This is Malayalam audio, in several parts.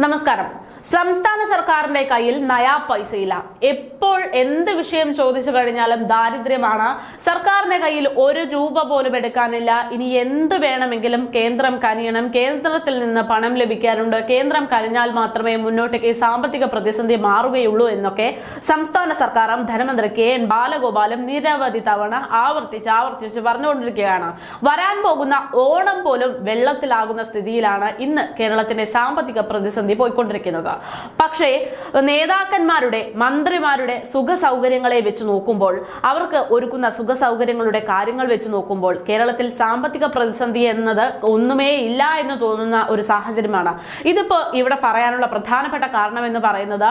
నమస్కారం. സംസ്ഥാന സർക്കാരിന്റെ കയ്യിൽ നയാ പൈസയില്ല. എപ്പോൾ എന്ത് വിഷയം ചോദിച്ചു കഴിഞ്ഞാലും ദാരിദ്ര്യമാണ്. സർക്കാരിന്റെ കയ്യിൽ ഒരു രൂപ പോലും എടുക്കാനില്ല. ഇനി എന്ത് വേണമെങ്കിലും കേന്ദ്രം കനിയണം. കേന്ദ്രത്തിൽ നിന്ന് പണം ലഭിക്കാനുണ്ട്. കേന്ദ്രം കനിഞ്ഞാൽ മാത്രമേ മുന്നോട്ടേക്ക് സാമ്പത്തിക പ്രതിസന്ധി മാറുകയുള്ളൂ എന്നൊക്കെ സംസ്ഥാന സർക്കാരും ധനമന്ത്രി കെ എൻ ബാലഗോപാലും നിരവധി തവണ ആവർത്തിച്ച് ആവർത്തിച്ച് പറഞ്ഞുകൊണ്ടിരിക്കുകയാണ്. വരാൻ പോകുന്ന ഓണം പോലും വെള്ളത്തിലാകുന്ന സ്ഥിതിയിലാണ് ഇന്ന് കേരളത്തിന്റെ സാമ്പത്തിക പ്രതിസന്ധി പോയിക്കൊണ്ടിരിക്കുന്നത്. പക്ഷേ നേതാക്കന്മാരുടെ മന്ത്രിമാരുടെ സുഖ സൗകര്യങ്ങളെ വെച്ച് നോക്കുമ്പോൾ അവർക്ക് ഒരുക്കുന്ന സുഖ സൗകര്യങ്ങളുടെ കാര്യങ്ങൾ വെച്ച് നോക്കുമ്പോൾ കേരളത്തിൽ സാമ്പത്തിക പ്രതിസന്ധി എന്നത് ഒന്നുമേ ഇല്ല എന്ന് തോന്നുന്ന ഒരു സാഹചര്യമാണ്. ഇതിപ്പോ ഇവിടെ പറയാനുള്ള പ്രധാനപ്പെട്ട കാരണം എന്ന് പറയുന്നത്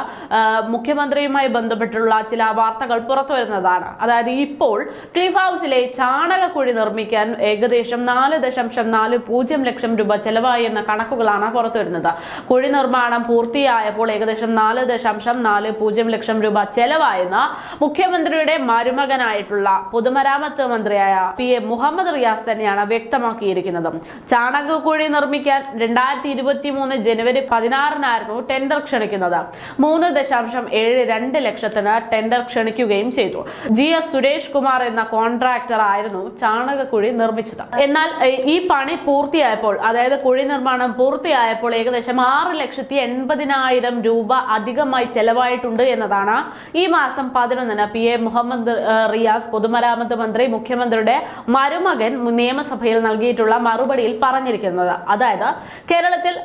മുഖ്യമന്ത്രിയുമായി ബന്ധപ്പെട്ടുള്ള ചില വാർത്തകൾ പുറത്തു വരുന്നതാണ്. അതായത് ഇപ്പോൾ ക്ലിഫ് ഹൗസിലെ ചാണകക്കുഴി നിർമ്മിക്കാൻ ഏകദേശം നാല് ദശാംശം നാല് പൂജ്യം ലക്ഷം രൂപ ചെലവായി എന്ന കണക്കുകളാണ് പുറത്തു വരുന്നത്. കുഴി നിർമ്മാണം പൂർത്തിയായപ്പോൾ ഏകദേശം നാല് ദശാംശം നാല് പൂജ്യം ലക്ഷം രൂപ ചെലവായെന്ന് മുഖ്യമന്ത്രിയുടെ മരുമകനായിട്ടുള്ള പൊതുമരാമത്ത് മന്ത്രിയായ പി എ മുഹമ്മദ് റിയാസ് തന്നെയാണ് വ്യക്തമാക്കിയിരിക്കുന്നത്. ചാണകക്കുഴി നിർമ്മിക്കാൻ രണ്ടായിരത്തി ഇരുപത്തി മൂന്ന് ജനുവരി പതിനാറിനായിരുന്നു ടെൻഡർ ക്ഷണിക്കുന്നത്. മൂന്ന് ദശാംശം ഏഴ് രണ്ട് ലക്ഷത്തിന് ടെൻഡർ ക്ഷണിക്കുകയും ചെയ്തു. ജി എസ് സുരേഷ് കുമാർ എന്ന കോൺട്രാക്ടർ ആയിരുന്നു ചാണകക്കുഴി നിർമ്മിച്ചത്. എന്നാൽ ഈ പണി പൂർത്തിയായപ്പോൾ അതായത് കുഴി നിർമ്മാണം പൂർത്തിയായപ്പോൾ ഏകദേശം ആറ് ലക്ഷത്തി എൺപതിനായിരം രൂപ അധികമായി ചെലവായിട്ടുണ്ട് എന്നതാണ് ഈ മാസം പതിനൊന്നിന് പി എ മുഹമ്മദ് റിയാസ് പൊതുമരാമത്ത് മന്ത്രി മുഖ്യമന്ത്രിയുടെ മരുമകൻ നിയമസഭയിൽ നൽകിയിട്ടുള്ള മറുപടിയിൽ പറഞ്ഞിരിക്കുന്നത്. അതായത് കേരളത്തിൽ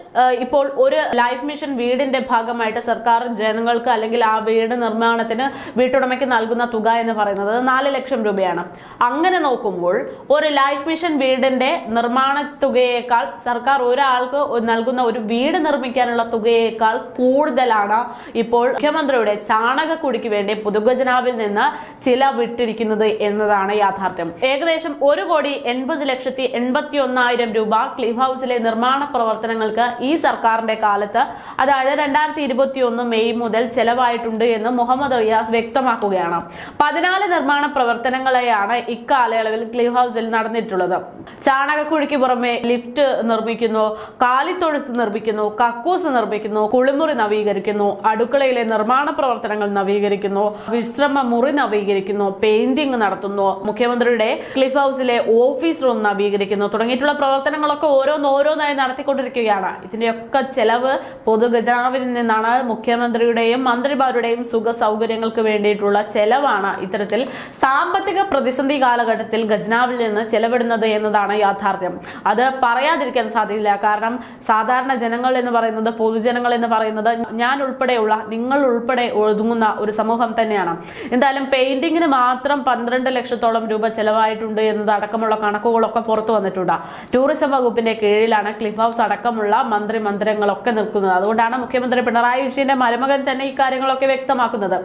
ഇപ്പോൾ ഒരു ലൈഫ് മിഷൻ വീടിന്റെ ഭാഗമായിട്ട് സർക്കാർ ജനങ്ങൾക്ക് അല്ലെങ്കിൽ ആ വീട് നിർമ്മാണത്തിന് വീട്ടുടമയ്ക്ക് നൽകുന്ന തുക എന്ന് പറയുന്നത് നാല് ലക്ഷം രൂപയാണ്. അങ്ങനെ നോക്കുമ്പോൾ ഒരു ലൈഫ് മിഷൻ വീടിന്റെ നിർമ്മാണ തുകയേക്കാൾ സർക്കാർ ഒരാൾക്ക് നൽകുന്ന ഒരു വീട് നിർമ്മിക്കാനുള്ള തുകയേക്കാൾ കൂടുതലാണ് ഇപ്പോൾ മുഖ്യമന്ത്രിയുടെ ചാണകക്കുടിക്ക് വേണ്ടി പൊതുഖജനാവിൽ നിന്ന് ചില വിട്ടിരിക്കുന്നത് എന്നതാണ് യാഥാർത്ഥ്യം. ഏകദേശം ഒരു കോടി എൺപത് ലക്ഷത്തി എൺപത്തി ഒന്നായിരം രൂപ ക്ലിഫ് ഹൗസിലെ നിർമ്മാണ പ്രവർത്തനങ്ങൾക്ക് ഈ സർക്കാരിന്റെ കാലത്ത് അതായത് രണ്ടായിരത്തി ഇരുപത്തി ഒന്ന് മെയ് മുതൽ ചെലവായിട്ടുണ്ട് എന്ന് മുഹമ്മദ് റിയാസ് വ്യക്തമാക്കുകയാണ്. പതിനാല് നിർമ്മാണ പ്രവർത്തനങ്ങളെയാണ് ഇക്കാലയളവിൽ ക്ലിഫ് ഹൗസിൽ നടന്നിട്ടുള്ളത്. ചാണകക്കുഴിക്ക് പുറമെ ലിഫ്റ്റ് നിർമ്മിക്കുന്നു കാലിത്തൊഴുത്ത് നിർമ്മിക്കുന്നു കക്കൂസ് നിർമ്മിക്കുന്നു കുളിമുറി നവീകരിക്കുന്നു അടുക്കളയിലെ നിർമ്മാണ പ്രവർത്തനങ്ങൾ നവീകരിക്കുന്നു വിശ്രമ മുറി നവീകരിക്കുന്നു പെയിന്റിംഗ് നടത്തുന്നു. മുഖ്യമന്ത്രിയുടെ ക്ലിഫ് ഹൗസിലെ ഓഫീസ് റൂം നവീകരിക്കുന്നു. തുടങ്ങിയിട്ടുള്ള പ്രവർത്തനങ്ങളൊക്കെ ഓരോന്നോരോന്നായി നടത്തിക്കൊണ്ടിരിക്കുകയാണ്. ഇതിന്റെയൊക്കെ ചെലവ് പൊതുഖജനാവിൽ നിന്നാണ്. മുഖ്യമന്ത്രിയുടെയും മന്ത്രിമാരുടെയും സുഖ സൗകര്യങ്ങൾക്ക് വേണ്ടിയിട്ടുള്ള ചെലവാണ് ഇത്തരത്തിൽ സാമ്പത്തിക പ്രതിസന്ധി കാലഘട്ടത്തിൽ ഖജനാവിൽ നിന്ന് ചെലവിടുന്നത് എന്നതാണ് യാഥാർത്ഥ്യം. അത് പറയാതിരിക്കാൻ സാധ്യതയില്ല. കാരണം സാധാരണ ജനങ്ങൾ എന്ന് പറയുന്നത് പൊതുജനങ്ങൾ എന്ന് പറയുന്നത് ഞാൻ ഉൾപ്പെടെയുള്ള നിങ്ങൾ ഉൾപ്പെടെ ഒതുങ്ങുന്ന ഒരു സമൂഹം തന്നെയാണ്. എന്തായാലും പെയിന്റിങ്ങിന് മാത്രം പന്ത്രണ്ട് ലക്ഷത്തോളം രൂപ ചെലവായിട്ടുണ്ട് എന്നത് അടക്കമുള്ള കണക്കുകളൊക്കെ പുറത്തു വന്നിട്ടുണ്ട്. ടൂറിസം വകുപ്പിന്റെ കീഴിലാണ് ക്ലിഫ് ഹൗസ് അടക്കമുള്ള മന്ത്രി മന്ദിരങ്ങളൊക്കെ നിൽക്കുന്നത്. അതുകൊണ്ടാണ് മുഖ്യമന്ത്രി പിണറായി വിജയന്റെ മരുമകൻ തന്നെ ഇക്കാര്യങ്ങളൊക്കെ വ്യക്തമാക്കുന്നത്.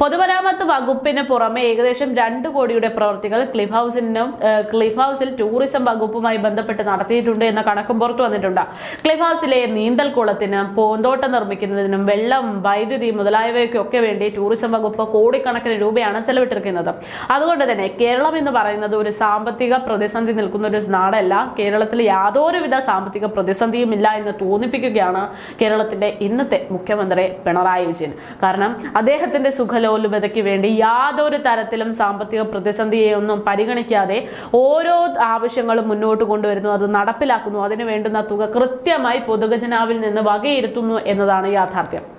പൊതുമരാമത്ത് വകുപ്പിന് പുറമെ ഏകദേശം രണ്ട് കോടിയുടെ പ്രവർത്തികൾ ക്ലിഫ് ഹൗസിനും ക്ലിഫ് ഹൗസിൽ ടൂറിസം വകുപ്പുമായി ബന്ധപ്പെട്ട് നടത്തിയിട്ടുണ്ട് എന്ന കണക്കും പുറത്തു വന്നിട്ടുണ്ട്. ക്ലിഫ് ഹൗസിലെ നീന്തൽക്കുളത്തിന് പൂന്തോട്ടം നിർമ്മിക്കുന്നതിനും വെള്ളം വൈദ്യുതി മുതലായവയ്ക്കൊക്കെ വേണ്ടി ടൂറിസം വകുപ്പ് കോടിക്കണക്കിന് രൂപയാണ് ചെലവിട്ടിരിക്കുന്നത്. അതുകൊണ്ട് തന്നെ കേരളം എന്ന് പറയുന്നത് ഒരു സാമ്പത്തിക പ്രതിസന്ധി നിൽക്കുന്ന ഒരു നാടല്ല. കേരളത്തിൽ യാതൊരുവിധ സാമ്പത്തിക പ്രതിസന്ധിയും ഇല്ല എന്ന് തോന്നിപ്പിക്കുകയാണ് കേരളത്തിന്റെ ഇന്നത്തെ മുഖ്യമന്ത്രി പിണറായി വിജയൻ. കാരണം അദ്ദേഹത്തിന്റെ സുഖലോലുപതയ്ക്ക് വേണ്ടി യാതൊരു തരത്തിലും സാമ്പത്തിക പ്രതിസന്ധിയെ ഒന്നും പരിഗണിക്കാതെ ഓരോ ആവശ്യങ്ങളും മുന്നോട്ട് കൊണ്ടുവരുന്നു അത് നടപ്പിലാക്കുന്നു അതിന് വേണ്ടുന്ന തുക കൃത്യമായി പൊതുഖജനാവിൽ നിന്ന് വകയിരുത്തുന്നു എന്നതാണ് യാഥാർത്ഥ്യം.